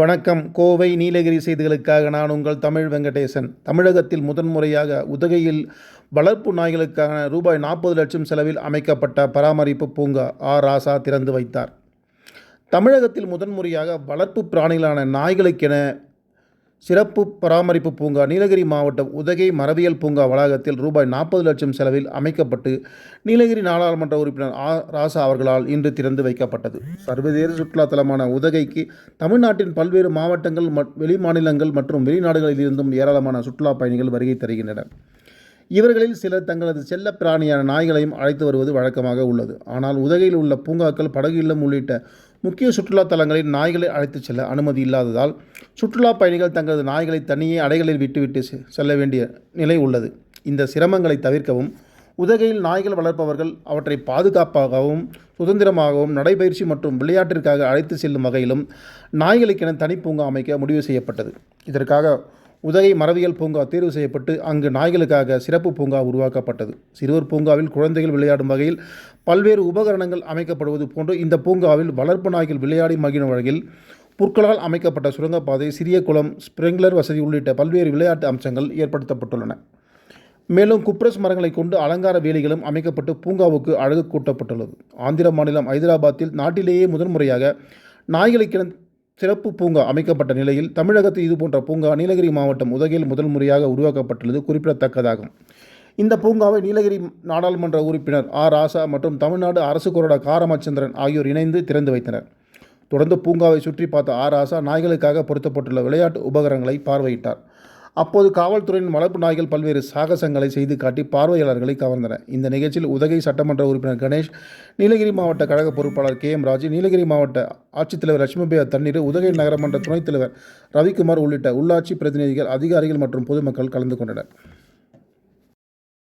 வணக்கம். கோவை நீலகிரி செய்திகளுக்காக நான் உங்கள் தமிழ் வெங்கடேசன். தமிழகத்தில் முதன்முறையாக உதகையில் வளர்ப்பு நாய்களுக்கான ரூபாய் நாற்பது லட்சம் செலவில் அமைக்கப்பட்ட பராமரிப்பு பூங்கா ஆர் ராசா திறந்து வைத்தார். தமிழகத்தில் முதன்முறையாக வளர்ப்பு பிராணிகளான நாய்களுக்கென சிறப்பு பராமரிப்பு பூங்கா நீலகிரி மாவட்டம் உதகை மரபியல் பூங்கா வளாகத்தில் ரூபாய் நாற்பது லட்சம் செலவில் அமைக்கப்பட்டு நீலகிரி நாடாளுமன்ற உறுப்பினர் ஆ ராசா அவர்களால் இன்று திறந்து வைக்கப்பட்டது. சர்வதேச சுற்றுலா தலமான உதகைக்கு தமிழ்நாட்டின் பல்வேறு மாவட்டங்கள் மற் வெளி மாநிலங்கள் மற்றும் வெளிநாடுகளில் இருந்தும் ஏராளமான சுற்றுலா பயணிகள் வருகை தருகின்றனர். இவர்களில் சிலர் தங்களது செல்ல பிராணியான நாய்களையும் அழைத்து வருவது வழக்கமாக உள்ளது. ஆனால் உதகையில் உள்ள பூங்காக்கள் படகு இல்லம் உள்ளிட்ட முக்கிய சுற்றுலா தலங்களில் நாய்களை அழைத்துச் செல்ல அனுமதி இல்லாததால் சுற்றுலா பயணிகள் தங்களது நாய்களை தனியே அடைகளில் விட்டுவிட்டு செ- செல்ல வேண்டிய நிலை உள்ளது. இந்த சிரமங்களை தவிர்க்கவும் உதகையில் நாய்கள் வளர்ப்பவர்கள் அவற்றை பாதுகாப்பாகவும் சுதந்திரமாகவும் நடைபயிற்சி மற்றும் விளையாட்டிற்காக அழைத்து செல்லும் வகையிலும் நாய்களுக்கென தனிப்பூங்கா அமைக்க முடிவு செய்யப்பட்டது. இதற்காக உதகை மரபியல் பூங்கா தேர்வு செய்யப்பட்டு அங்கு நாய்களுக்காக சிறப்பு பூங்கா உருவாக்கப்பட்டது. சிறுவர் பூங்காவில் குழந்தைகள் விளையாடும் வகையில் பல்வேறு உபகரணங்கள் அமைக்கப்படுவது போன்று இந்த பூங்காவில் வளர்ப்பு நாய்கள் விளையாடி மகிழும் வகையில் புற்களால் அமைக்கப்பட்ட சுரங்கப்பாதை சிறிய குளம் ஸ்ப்ரிங்க்லர் வசதி உள்ளிட்ட பல்வேறு விளையாட்டு அம்சங்கள் ஏற்படுத்தப்பட்டுள்ளன. மேலும் குப்ரஸ் மரங்களை கொண்டு அலங்கார வேலிகளும் அமைக்கப்பட்டு பூங்காவுக்கு அழகு கூட்டப்பட்டுள்ளது. ஆந்திர மாநிலம் ஐதராபாத்தில் நாட்டிலேயே முதன்முறையாக நாய்களுக்கென சிறப்பு பூங்கா அமைக்கப்பட்ட நிலையில் தமிழகத்தில் இதுபோன்ற பூங்கா நீலகிரி மாவட்டம் உதகையில் முதல் முறையாக உருவாக்கப்பட்டுள்ளது குறிப்பிடத்தக்கதாகும். இந்த பூங்காவை நீலகிரி நாடாளுமன்ற உறுப்பினர் ஆர். ராசா மற்றும் தமிழ்நாடு அரசு கொறடா காரமச்சந்திரன் ஆகியோர் இணைந்து திறந்து வைத்தனர். தொடர்ந்து பூங்காவை சுற்றி பார்த்த ஆர். ராசா நாய்களுக்காக பொருத்தப்பட்டுள்ள விளையாட்டு உபகரணங்களை பார்வையிட்டார். அப்போது காவல்துறையின் வளர்ப்பு நாய்கள் பல்வேறு சாகசங்களை செய்து காட்டி பார்வையாளர்களை கவர்ந்தன. இந்த நிகழ்ச்சியில் உதகை சட்டமன்ற உறுப்பினர் கணேஷ் நீலகிரி மாவட்ட கழக பொறுப்பாளர் கே எம் ராஜு நீலகிரி மாவட்ட ஆட்சித்தலைவர் லட்சுமிபேயா தண்ணீர் உதகை நகரமன்ற துணைத் தலைவர் ரவிக்குமார் உள்ளிட்ட உள்ளாட்சி பிரதிநிதிகள் அதிகாரிகள் மற்றும் பொதுமக்கள் கலந்து கொண்டனர்.